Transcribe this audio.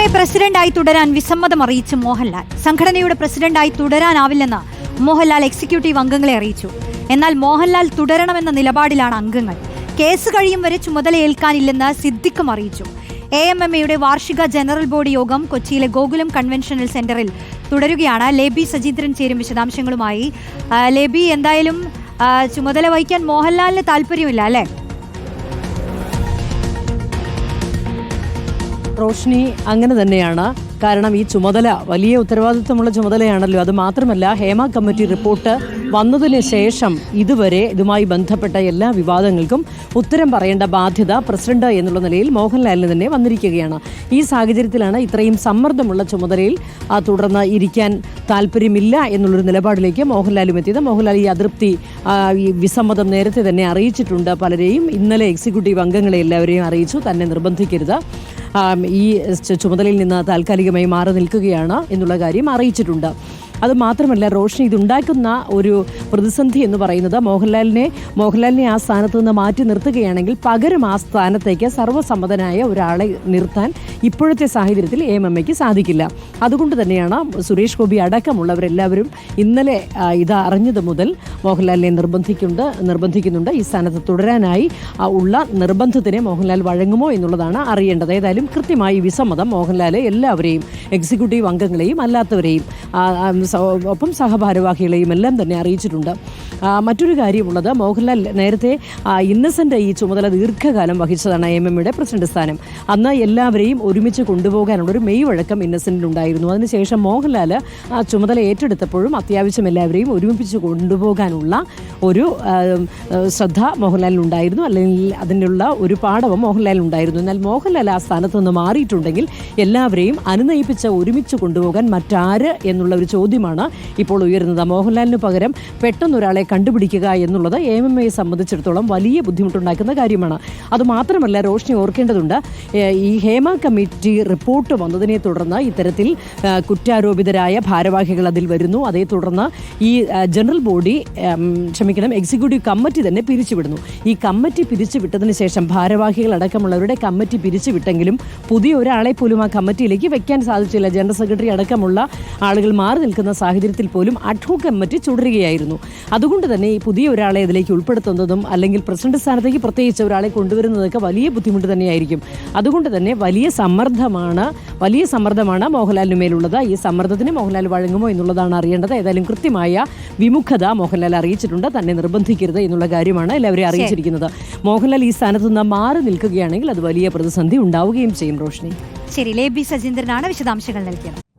A പ്രസിഡന്റായി തുടരാൻ വിസമ്മതം അറിയിച്ചു മോഹൻലാൽ. സംഘടനയുടെ പ്രസിഡന്റായി തുടരാനാവില്ലെന്ന് മോഹൻലാൽ എക്സിക്യൂട്ടീവ് അംഗങ്ങളെ അറിയിച്ചു. എന്നാൽ മോഹൻലാൽ തുടരണമെന്ന നിലപാടിലാണ് അംഗങ്ങൾ. കേസ് കഴിയും വരെ ചുമതല ചുമതലയേൽക്കാനില്ലെന്ന് സിദ്ദിഖും അറിയിച്ചു. എ എം എം എയുടെ വാർഷിക ജനറൽ ബോഡി യോഗം കൊച്ചിയിലെ ഗോകുലം കൺവെൻഷനൽ സെന്ററിൽ തുടരുകയാണ്. ലേബി സജീന്ദ്രൻ ചേരും വിശദാംശങ്ങളുമായി. ലേബി എന്തായാലും ചുമതല വഹിക്കാൻ മോഹൻലാലിന് താല്പര്യമില്ല അല്ലേ? റോഷ്നി അങ്ങനെ തന്നെയാണ്. കാരണം ഈ ചുമതല വലിയ ഉത്തരവാദിത്വമുള്ള ചുമതലയാണല്ലോ. അത് മാത്രമല്ല ഹേമ കമ്മിറ്റി റിപ്പോർട്ട് വന്നതിന് ശേഷം ഇതുവരെ ഇതുമായി ബന്ധപ്പെട്ട എല്ലാ വിവാദങ്ങൾക്കും ഉത്തരം പറയേണ്ട ബാധ്യത പ്രസിഡന്റ് എന്നുള്ള നിലയിൽ മോഹൻലാലിന് തന്നെ വന്നിരിക്കുകയാണ്. ഈ സാഹചര്യത്തിലാണ് ഇത്രയും സമ്മർദ്ദമുള്ള ചുമതലയിൽ തുടർന്ന് ഇരിക്കാൻ താല്പര്യമില്ല എന്നുള്ളൊരു നിലപാടിലേക്ക് മോഹൻലാലും എത്തിയത്. മോഹൻലാൽ ഈ അതൃപ്തി ഈ വിസമ്മതം നേരത്തെ തന്നെ അറിയിച്ചിട്ടുണ്ട്. പലരെയും ഇന്നലെ എക്സിക്യൂട്ടീവ് അംഗങ്ങളെ എല്ലാവരെയും അറിയിച്ചു. തന്നെ നിർബന്ധിക്കരുത്. ഈ ചുമതലയിൽ നിന്ന് താൽക്കാലികമായി മാറി നിൽക്കുകയാണ് എന്നുള്ള കാര്യം അറിയിച്ചിട്ടുണ്ട്. അത് മാത്രമല്ല റോഷനി ഇതുണ്ടാക്കുന്ന ഒരു പ്രതിസന്ധി എന്ന് പറയുന്നത് മോഹൻലാലിനെ മോഹൻലാലിനെ ആ സ്ഥാനത്ത് നിന്ന് മാറ്റി നിർത്തുകയാണെങ്കിൽ പകരം ആ സ്ഥാനത്തേക്ക് സർവസമ്മതനായ ഒരാളെ നിർത്താൻ ഇപ്പോഴത്തെ സാഹചര്യത്തിൽ എം എം എക്ക് സാധിക്കില്ല. അതുകൊണ്ട് തന്നെയാണ് സുരേഷ് ഗോപി അടക്കമുള്ളവരെല്ലാവരും ഇന്നലെ ഇത് അറിഞ്ഞത് മുതൽ മോഹൻലാലിനെ നിർബന്ധിക്കുന്നുണ്ട് നിർബന്ധിക്കുന്നുണ്ട്. ഈ സ്ഥാനത്ത് തുടരാനായി ഉള്ള നിർബന്ധത്തിന് മോഹൻലാൽ വഴങ്ങുമോ എന്നുള്ളതാണ് അറിയേണ്ടത്. ഏതായാലും കൃത്യമായി വിസമ്മതം മോഹൻലാൽ എല്ലാവരെയും എക്സിക്യൂട്ടീവ് അംഗങ്ങളെയും അല്ലാത്തവരെയും ഒപ്പം സഹഭാരവാഹികളെയും എല്ലാം തന്നെ അറിയിച്ചിട്ടുണ്ട്. മറ്റൊരു കാര്യമുള്ളത് മോഹൻലാൽ നേരത്തെ ഇന്നസെന്റ് ഈ ചുമതല ദീർഘകാലം വഹിച്ചതാണ് എം എം യുടെ പ്രസിഡന്റ് സ്ഥാനം. അന്ന് എല്ലാവരെയും ഒരുമിച്ച് കൊണ്ടുപോകാനുള്ള ഒരു മെയ് വഴക്കം ഇന്നസെന്റിനുണ്ടായിരുന്നു അതിനുശേഷം മോഹൻലാൽ ആ ചുമതല ഏറ്റെടുത്തപ്പോഴും അത്യാവശ്യം എല്ലാവരെയും ഒരുമിപ്പിച്ച് കൊണ്ടുപോകാനുള്ള ഒരു ശ്രദ്ധ മോഹൻലാലിനുണ്ടായിരുന്നു. അല്ലെങ്കിൽ അതിനുള്ള ഒരു പാഠവും മോഹൻലാലിനുണ്ടായിരുന്നു. എന്നാൽ മോഹൻലാൽ ആ സ്ഥാനത്ത് നിന്ന് മാറിയിട്ടുണ്ടെങ്കിൽ എല്ലാവരെയും അനുനയിപ്പിച്ച് ഒരുമിച്ച് കൊണ്ടുപോകാൻ മറ്റാര് എന്നുള്ള ഒരു ചോദ്യമാണ് ഇപ്പോൾ ഉയരുന്നത്. മോഹൻലാലിന് പകരം പെട്ടെന്നൊരാളെ കണ്ടുപിടിക്കുക എന്നുള്ളത് എം എം എയെ സംബന്ധിച്ചിടത്തോളം വലിയ ബുദ്ധിമുട്ടുണ്ടാക്കുന്ന കാര്യമാണ്. അതുമാത്രമല്ല റോഷ്നി ഓർക്കേണ്ടതുണ്ട് ഈ ഹേമ കമ്മിറ്റി റിപ്പോർട്ട് വന്നതിനെ തുടർന്ന് ഇത്തരത്തിൽ കുറ്റാരോപിതരായ ഭാരവാഹികൾ അതിൽ വരുന്നു. അതേ തുടർന്ന് ഈ ജനറൽ ബോഡി ക്ഷമിക്കണം എക്സിക്യൂട്ടീവ് കമ്മിറ്റി തന്നെ പിരിച്ചുവിടുന്നു. ഈ കമ്മിറ്റി പിരിച്ചുവിട്ടതിന് ശേഷം ഭാരവാഹികൾ അടക്കമുള്ളവരുടെ കമ്മിറ്റി പിരിച്ചുവിട്ടെങ്കിലും പുതിയ ഒരാളെ പോലും ആ കമ്മിറ്റിയിലേക്ക് വെക്കാൻ സാധിച്ചില്ല. ജനറൽ സെക്രട്ടറി അടക്കമുള്ള ആളുകൾ മാറി നിൽക്കുന്ന സാഹചര്യത്തിൽ പോലും അഡ്ഹോ കമ്മിറ്റി തുടരുകയായിരുന്നു അതുകൊണ്ട് തന്നെ ഈ പുതിയ ഒരാളെ ഇതിലേക്ക് ഉൾപ്പെടുത്തുന്നതും അല്ലെങ്കിൽ പ്രസിഡന്റ് സ്ഥാനത്തേക്ക് പ്രത്യേകിച്ച് ഒരാളെ കൊണ്ടുവരുന്നതൊക്കെ വലിയ ബുദ്ധിമുട്ട് തന്നെയായിരിക്കും. അതുകൊണ്ട് തന്നെ വലിയ സമ്മർദ്ദമാണ് വലിയ സമ്മർദ്ദമാണ് മോഹൻലാലിന് മേലുള്ളത്. ഈ സമ്മർദ്ദത്തിന് മോഹൻലാൽ വഴങ്ങുമോ എന്നുള്ളതാണ് അറിയേണ്ടത്. ഏതായാലും കൃത്യമായ വിമുഖത മോഹൻലാൽ അറിയിച്ചിട്ടുണ്ട്. തന്നെ നിർബന്ധിക്കരുത് എന്നുള്ള കാര്യമാണ് എല്ലാവരെയും അറിയിച്ചിരിക്കുന്നത്. മോഹൻലാൽ ഈ സ്ഥാനത്ത് നിന്ന് മാറി നിൽക്കുകയാണെങ്കിൽ അത് വലിയ പ്രതിസന്ധി ഉണ്ടാവുകയും ചെയ്യും റോഷിനി. ശരി. ലേബി സജീന്ദ്രനാണ് വിശദാംശങ്ങൾ നൽകിയത്.